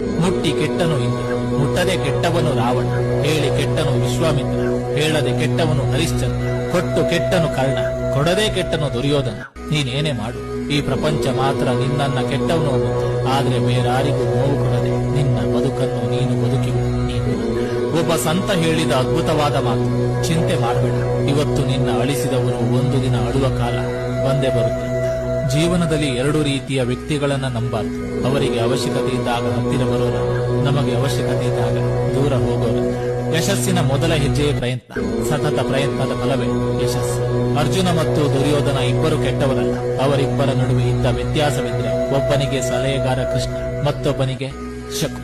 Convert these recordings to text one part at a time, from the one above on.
ಮುಟ್ಟಿ ಕೆಟ್ಟನು ಇಂದ್ರ ಮುಟ್ಟದೆ ಕೆಟ್ಟವನು ರಾವಣ ಹೇಳಿ ಕೆಟ್ಟನು ವಿಶ್ವಾಮಿತ್ರ ಹೇಳದೆ ಕೆಟ್ಟವನು ಹರಿಶ್ಚಂದ್ರ ಕೊಟ್ಟು ಕೆಟ್ಟನು ಕರ್ಣ, ಕೊಡದೆ ಕೆಟ್ಟನು ದುರ್ಯೋಧನ. ನೀನೇನೇ ಮಾಡು, ಈ ಪ್ರಪಂಚ ಮಾತ್ರ ನಿನ್ನನ್ನ ಕೆಟ್ಟವನು ಆದ್ರೆ ಬೇರಾರಿಗೂ ನೋವು ಕೊಡದೆ ನಿನ್ನ ಬದುಕನ್ನು ನೀನು ಬದುಕಿ ನೀನು ಒಬ್ಬ ಸಂತ ಹೇಳಿದ ಅದ್ಭುತವಾದ ಮಾತು. ಚಿಂತೆ ಮಾಡಬೇಡ, ಇವತ್ತು ನಿನ್ನ ಅಳಿಸಿದವನು ಒಂದು ದಿನ ಅಳುವ ಕಾಲ ಬಂದೇ ಬರುತ್ತೆ. ಜೀವನದಲ್ಲಿ ಎರಡು ರೀತಿಯ ವ್ಯಕ್ತಿಗಳನ್ನ ನಂಬಾರ್ದು ಅವರಿಗೆ ಅವಶ್ಯಕತೆ ಇದ್ದಾಗ ಹತ್ತಿರ ಬರೋರು, ನಮಗೆ ಅವಶ್ಯಕತೆ ಇದ್ದಾಗ ದೂರ ಹೋಗೋರು. ಯಶಸ್ಸಿನ ಮೊದಲ ಹೆಜ್ಜೆಯ ಪ್ರಯತ್ನ, ಸತತ ಪ್ರಯತ್ನದ ಫಲವೇ ಯಶಸ್ಸು. ಅರ್ಜುನ ಮತ್ತು ದುರ್ಯೋಧನ ಇಬ್ಬರು ಕೆಟ್ಟವರಲ್ಲ. ಅವರಿಬ್ಬರ ನಡುವೆ ಇದ್ದ ವ್ಯತ್ಯಾಸವೆಂದ್ರೆ ಒಬ್ಬನಿಗೆ ಸಲಹೆಗಾರ ಕೃಷ್ಣ, ಮತ್ತೊಬ್ಬನಿಗೆ ಶಕು.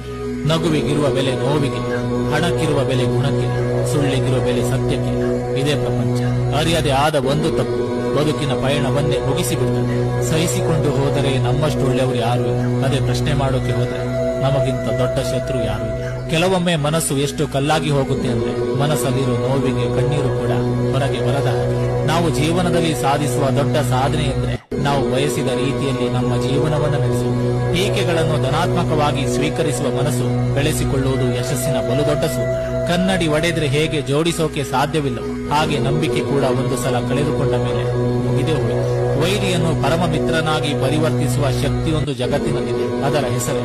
ನಗುವಿಗಿರುವ ಬೆಲೆ ನೋವಿಗಿಲ್ಲ ಹಣಕ್ಕಿರುವ ಬೆಲೆ ಗುಣಕ್ಕಿಲ್ಲ ಸುಳ್ಳಿಗಿರುವ ಬೆಲೆ ಸತ್ಯಕ್ಕಿಲ್ಲ ಇದೇ ಪ್ರಪಂಚ. ಅರಿಯದೆ ಆದ ಒಂದು ತಪ್ಪು. ಬದುಕಿನ ಪಯಣವನ್ನೇ ಮುಗಿಸಿಬಿಡ್ತದೆ ಸಹಿಸಿಕೊಂಡು ಹೋದರೆ ನಮ್ಮಷ್ಟು ಒಳ್ಳೆಯವರು ಯಾರು? ಅದೇ ಪ್ರಶ್ನೆ ಮಾಡೋಕೆ ಹೋದರೆ ನಮಗಿಂತ ದೊಡ್ಡ ಶತ್ರು ಯಾರು? ಕೆಲವೊಮ್ಮೆ ಮನಸ್ಸು ಎಷ್ಟು ಕಲ್ಲಾಗಿ ಹೋಗುತ್ತೆ ಅಂದ್ರೆ ಮನಸ್ಸಲ್ಲಿರೋ ನೋವಿಗೆ ಕಣ್ಣೀರು ಕೂಡ ಹೊರಗೆ ಬರದ ನಾವು ಜೀವನದಲ್ಲಿ ಸಾಧಿಸುವ ದೊಡ್ಡ ಸಾಧನೆ ಎಂದ್ರೆ ನಾವು ಬಯಸಿದ ರೀತಿಯಲ್ಲಿ ನಮ್ಮ ಜೀವನವನ್ನು ನಡೆಸುವ ಟೀಕೆಗಳನ್ನು ಧನಾತ್ಮಕವಾಗಿ ಸ್ವೀಕರಿಸುವ ಮನಸ್ಸು ಬೆಳೆಸಿಕೊಳ್ಳುವುದು ಯಶಸ್ಸಿನ ಬಲು ದೊಡ್ಡ ಕನ್ನಡಿ ಒಡೆದ್ರೆ ಹೇಗೆ ಜೋಡಿಸೋಕೆ ಸಾಧ್ಯವಿಲ್ಲ. ಹಾಗೆ ನಂಬಿಕೆ ಕೂಡ ಒಂದು ಸಲ ಕಳೆದುಕೊಂಡ ಮೇಲೆ ಮುಗಿದೇ ಹೋಯಿತು. ವೈರಿಯನ್ನು ಪರಮ ಮಿತ್ರನಾಗಿ ಪರಿವರ್ತಿಸುವ ಶಕ್ತಿಯೊಂದು ಜಗತ್ತಿನಲ್ಲಿದೆ. ಅದರ ಹೆಸರೇ